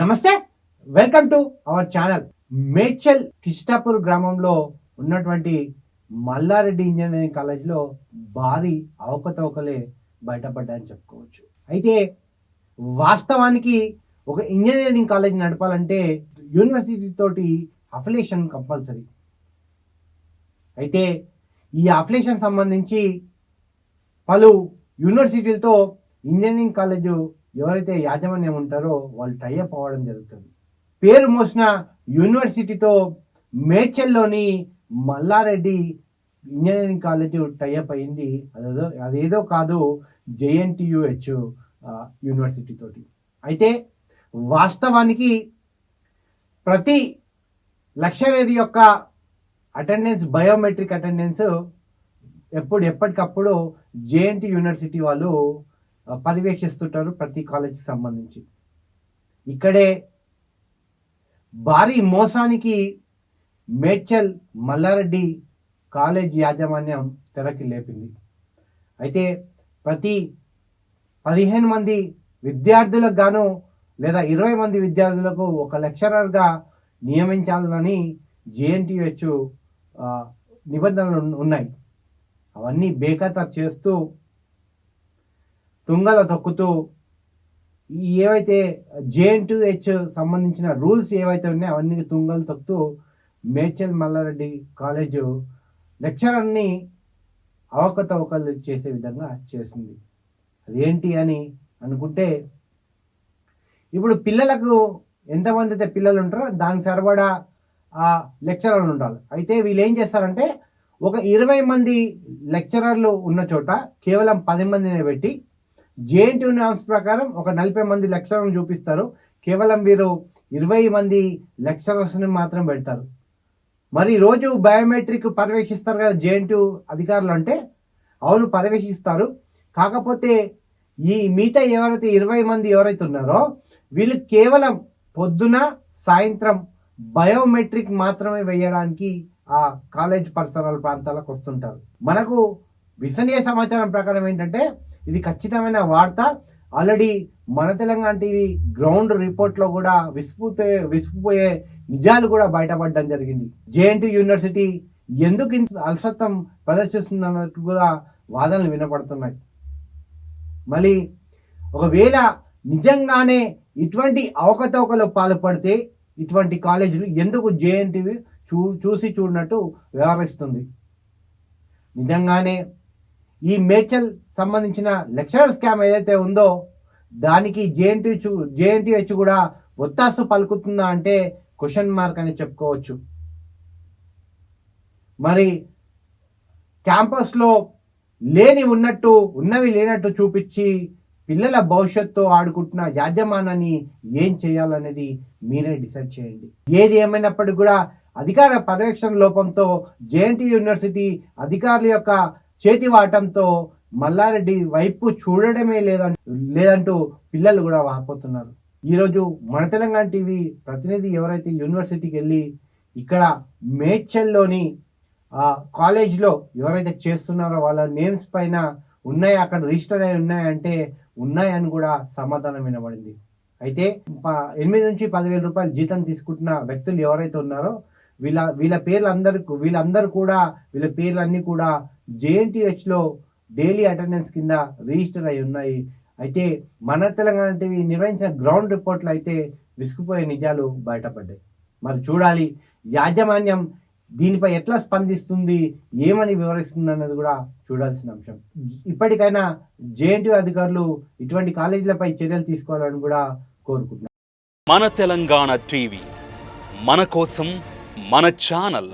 నమస్తే welcome to our channel. Medchal Kishtapur గ్రామంలో ఉన్నటువంటి మల్లారెడ్డి ఇంజనీరింగ్ కాలేజ్లో భారీ అవకతవకలే బయటపడ్డాయని చెప్పుకోవచ్చు. అయితే వాస్తవానికి ఒక ఇంజనీరింగ్ కాలేజ్ నడపాలంటే యూనివర్సిటీ తోటి అఫిలేషన్ కంపల్సరీ. అయితే ఈ అఫిలేషన్ సంబంధించి పలు యూనివర్సిటీలతో ఇంజనీరింగ్ కాలేజు ఎవరైతే యాజమాన్యం ఉంటారో వాళ్ళు టైఅప్ అవ్వడం జరుగుతుంది. పేరు మోసిన యూనివర్సిటీతో మేడ్చల్లోని Malla Reddy engineering college tie up అయింది. అదేదో అదేదో కాదు జేఎన్టీయుహెచ్ యూనివర్సిటీ తోటి. అయితే వాస్తవానికి ప్రతి లెక్చరర్ యొక్క అటెండెన్స్ బయోమెట్రిక్ అటెండెన్స్ ఎప్పుడు ఎప్పటికప్పుడు జేఎన్టీ యూనివర్సిటీ వాళ్ళు పర్యవేక్షిస్తుంటారు ప్రతి కాలేజీకి సంబంధించి. ఇక్కడే భారీ మోసానికి మేడ్చల్ మల్లారెడ్డి కాలేజ్ యాజమాన్యం తెరకి లేపింది. అయితే ప్రతి పదిహేను మంది విద్యార్థులకు గాను లేదా ఇరవై మంది విద్యార్థులకు ఒక లెక్చరర్గా నియమించాలని జేఎన్టీహెచ్ నిబంధనలు ఉన్నాయి. అవన్నీ బేఖాతరు చేస్తూ తుంగల తొక్కుతూ ఏవైతే జేఎన్ టు హెచ్ సంబంధించిన రూల్స్ ఏవైతే ఉన్నాయో అవన్నీ తుంగలు తొక్కుతూ మేడ్చల్ మల్లారెడ్డి కాలేజు లెక్చరర్ని అవకతవకలు చేసే విధంగా చేసింది. అదేంటి అని అనుకుంటే ఇప్పుడు పిల్లలకు ఎంతమంది అయితే పిల్లలు ఉంటారో దానికి సరిపడా ఆ లెక్చరర్లు ఉండాలి. అయితే వీళ్ళు ఏం చేస్తారంటే ఒక ఇరవై మంది లెక్చరర్లు ఉన్న చోట కేవలం పది మందిని పెట్టి జేఎన్టీ నామ్స్ ప్రకారం ఒక నలభై మంది లెక్చరర్లను చూపిస్తారు. కేవలం వీరు ఇరవై మంది లెక్చరర్స్ని మాత్రం పెడతారు. మరి రోజు బయోమెట్రిక్ పర్యవేక్షిస్తారు కదా జేఎన్టీ అధికారులు అంటే? అవును పర్యవేక్షిస్తారు. కాకపోతే ఈ మిగతా ఎవరైతే ఇరవై మంది ఎవరైతే ఉన్నారో వీళ్ళు కేవలం పొద్దున సాయంత్రం బయోమెట్రిక్ మాత్రమే వేయడానికి ఆ కాలేజ్ పరిసరాల ప్రాంతాలకు వస్తుంటారు. మనకు విశ్వనీయ సమాచారం ప్రకారం ఏంటంటే ఇది ఖచ్చితమైన వార్త. ఆల్రెడీ మన తెలంగాణ టీవీ గ్రౌండ్ రిపోర్ట్లో కూడా విసిపోతే విసిపోయే నిజాలు కూడా బయటపడడం జరిగింది. జేఎన్టీ యూనివర్సిటీ ఎందుకు ఇంత అలసత్వం ప్రదర్శిస్తుందన్నట్టు కూడా వాదనలు వినపడుతున్నాయి. మళ్ళీ ఒకవేళ నిజంగానే ఇటువంటి అవకతవకలు పాల్పడితే ఇటువంటి కాలేజీలు ఎందుకు జేఎన్టీవీ చూ చూసి చూడనట్టు వ్యవహరిస్తుంది? నిజంగానే ఈ మేడ్చల్ సంబంధించిన లెక్చరర్ స్కామ్ ఏదైతే ఉందో దానికి జేఎన్టీ చూ జేఎన్టీహెచ్ కూడా ఒత్తాసు పలుకుతుందా అంటే క్వశ్చన్ మార్క్ అని చెప్పుకోవచ్చు. మరి క్యాంపస్లో లేని ఉన్నట్టు ఉన్నవి లేనట్టు చూపించి పిల్లల భవిష్యత్తు ఆడుకుంటున్న యాజమానాన్ని ఏం చేయాలనేది మీరే డిసైడ్ చేయండి. ఏది ఏమైనప్పటికీ కూడా అధికార పర్యవేక్షణ లోపంతో జేఎన్టీ యూనివర్సిటీ అధికారుల యొక్క చేతి వాటంతో మల్లారెడ్డి వైపు చూడడమే లేదంటూ లేదంటూ పిల్లలు కూడా వాపోతున్నారు. ఈరోజు మన తెలంగాణ టీవీ ప్రతినిధి ఎవరైతే యూనివర్సిటీకి వెళ్ళి ఇక్కడ మేడ్చల్లోని కాలేజ్లో ఎవరైతే చేస్తున్నారో వాళ్ళ నేమ్స్ పైన ఉన్నాయి అక్కడ రిజిస్టర్ అయి ఉన్నాయంటే ఉన్నాయని కూడా సమాధానం వినబడింది. అయితే ప- ఎనిమిది నుంచి పదివేల రూపాయలు జీతం తీసుకుంటున్న వ్యక్తులు ఎవరైతే ఉన్నారో వీళ్ళ వీళ్ళ పేర్లు అందరు వీళ్ళందరూ కూడా వీళ్ళ పేర్లన్నీ కూడా జేఎన్టీహెచ్లో డైలీ అటెండెన్స్ కింద రిజిస్టర్ అయి ఉన్నాయి. అయితే మన తెలంగాణ టీవీ నిర్వహించిన గ్రౌండ్ రిపోర్ట్లు అయితే విసుకుపోయే నిజాలు బయటపడ్డాయి. మరి చూడాలి యాజమాన్యం దీనిపై ఎట్లా స్పందిస్తుంది ఏమని వివరిస్తుంది అన్నది కూడా చూడాల్సిన అంశం. ఇప్పటికైనా జేఎన్టీ అధికారులు ఇటువంటి కాలేజీలపై చర్యలు తీసుకోవాలని కూడా కోరుకుంటున్నారు. మన తెలంగాణ టీవీ మన కోసం మన ఛానల్.